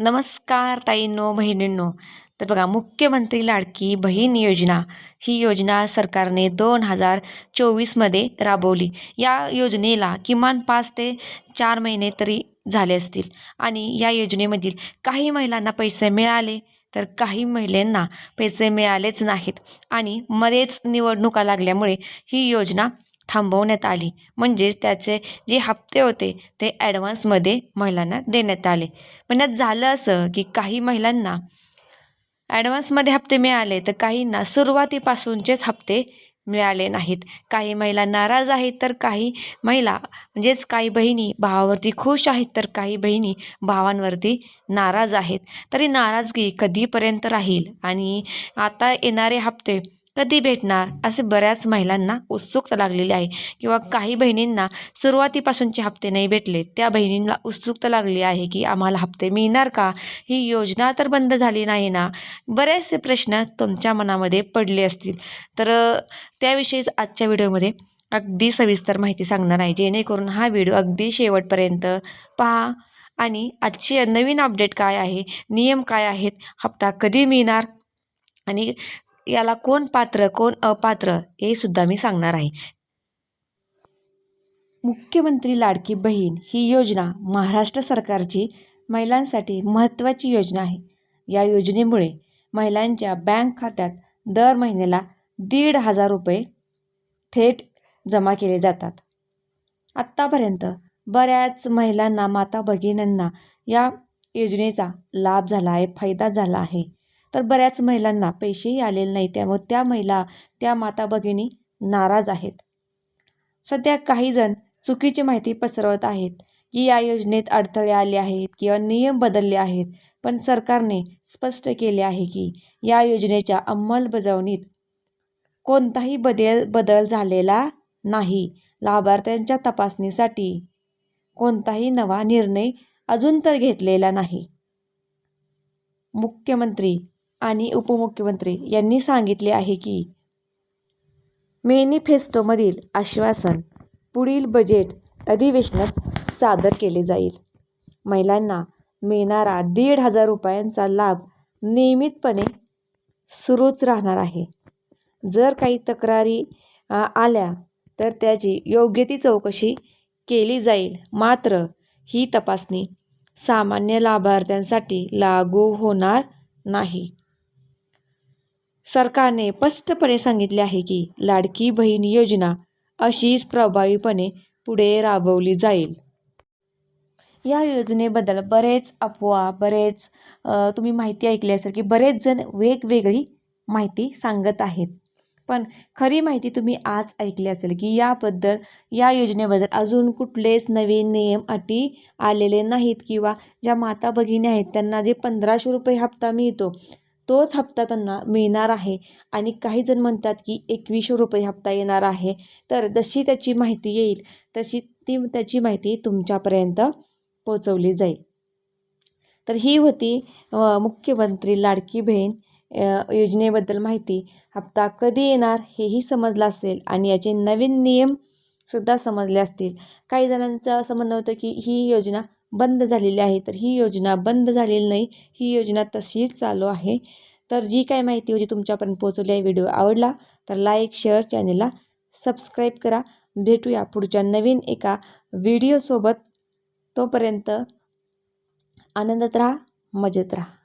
नमस्कार ताईंनो बहिणींनो. तर बघा मुख्यमंत्री लाडकी बहीण योजना ही योजना सरकारने दोन हजार चोवीसमध्ये राबवली. या योजनेला किमान पाच ते चार महिने तरी झाले असतील. आणि या योजनेमधील काही महिलांना पैसे मिळाले तर काही महिलांना पैसे मिळालेच नाहीत. आणि मध्येच निवडणुका लागल्यामुळे ही योजना थांबवण्यात आली. म्हणजेच त्याचे जे हप्ते होते ते ॲडव्हान्समध्ये महिलांना देण्यात आले. पण यात झालं असं की काही महिलांना ॲडव्हान्समध्ये हप्ते मिळाले तर काहींना सुरुवातीपासूनचेच हप्ते मिळाले नाहीत. काही महिला नाराज आहेत तर काही महिला म्हणजेच काही बहिणी भावावरती खुश आहेत तर काही बहिणी भावांवरती नाराज आहेत. तरी नाराजगी कधीपर्यंत राहील? आणि आता येणारे हप्ते कधी भेटणार? असे बऱ्याच महिलांना उत्सुकता लागलेली आहे. किंवा काही बहिणींना सुरुवातीपासूनचे हप्ते नाही भेटले त्या बहिणींना उत्सुकता लागली आहे की आम्हाला हप्ते मिळणार का? ही योजना तर बंद झाली नाही ना? बरेचसे प्रश्न तुमच्या मनामध्ये पडले असतील. तर त्याविषयीच आजच्या व्हिडिओमध्ये अगदी सविस्तर माहिती सांगणार आहे. जेणेकरून हा व्हिडिओ अगदी शेवटपर्यंत पहा. आणि आजची नवीन अपडेट काय आहे? नियम काय आहेत? हप्ता कधी मिळणार? आणि याला कोण पात्र कोण अपात्र हे सुद्धा मी सांगणार आहे. मुख्यमंत्री लाडकी बहीण ही योजना महाराष्ट्र सरकारची महिलांसाठी महत्त्वाची योजना आहे. या योजनेमुळे महिलांच्या बँक खात्यात दर महिन्याला दीड हजार रुपये थेट जमा केले जातात. आत्तापर्यंत बऱ्याच महिलांना माता भगिनींना या योजनेचा लाभ झाला आहे फायदा झाला आहे. तर बऱ्याच महिलांना पैसेही आलेले नाही त्यामुळे त्या महिला त्या माता भगिनी नाराज आहेत. सध्या काहीजण चुकीची माहिती पसरवत आहेत की या योजनेत अडथळे आले आहेत किंवा नियम बदलले आहेत. पण सरकारने स्पष्ट केले आहे की या योजनेच्या अंमलबजावणीत कोणताही बदल बदल झालेला नाही. लाभार्थ्यांच्या तपासणीसाठी कोणताही नवा निर्णय अजून तर घेतलेला नाही. मुख्यमंत्री आणि उपमुख्यमंत्री यांनी सांगितले आहे की मेनिफेस्टोमधील आश्वासन पुढील बजेट अधिवेशनात सादर केले जाईल. महिलांना मिळणारा दीड हजार रुपयांचा लाभ नियमितपणे सुरूच राहणार आहे. जर काही तक्रारी आल्या तर त्याची योग्य ती चौकशी केली जाईल. मात्र ही तपासणी सामान्य लाभार्थ्यांसाठी लागू होणार नाही. सरकारने स्पष्टपणे सांगितले आहे की लाडकी बहीण योजना अशीच प्रभावीपणे पुढे राबवली जाईल. या योजनेबद्दल बरेच अफवा बरेच तुम्ही माहिती ऐकली असेल की बरेच जण वेगवेगळी माहिती सांगत आहेत. पण खरी माहिती तुम्ही आज ऐकली असेल की याबद्दल या योजनेबद्दल अजून कुठलेच नवीन नियम अटी आलेले नाहीत किंवा ज्या माता भगिनी आहेत त्यांना जे पंधराशे रुपये हप्ता मिळतो तोच हप्ता त्यांना मिळणार आहे. आणि काही जण म्हणतात की एकवीसशे रुपये हप्ता येणार आहे. तर जशी त्याची माहिती येईल तशी ती त्याची माहिती तुमच्यापर्यंत पोचवली जाईल. तर ही होती मुख्यमंत्री लाडकी बहीण योजनेबद्दल माहिती. हप्ता कधी येणार हेही समजलं असेल आणि याचे नवीन नियमसुद्धा समजले असतील. काही जणांचं असं म्हणणं होतं की ही योजना बंद झालेली आहे तर ही योजना बंद झालेली नाही. ही योजना तशीच चालू आहे. तर जी काय माहिती होती तुमच्यापर्यंत पोहोचवली आहे व्हिडिओ आवडला तर लाईक शेअर चॅनेलला सबस्क्राईब करा. भेटूया पुढच्या नवीन एका व्हिडिओसोबत. तोपर्यंत आनंदात राहा मजेत राहा.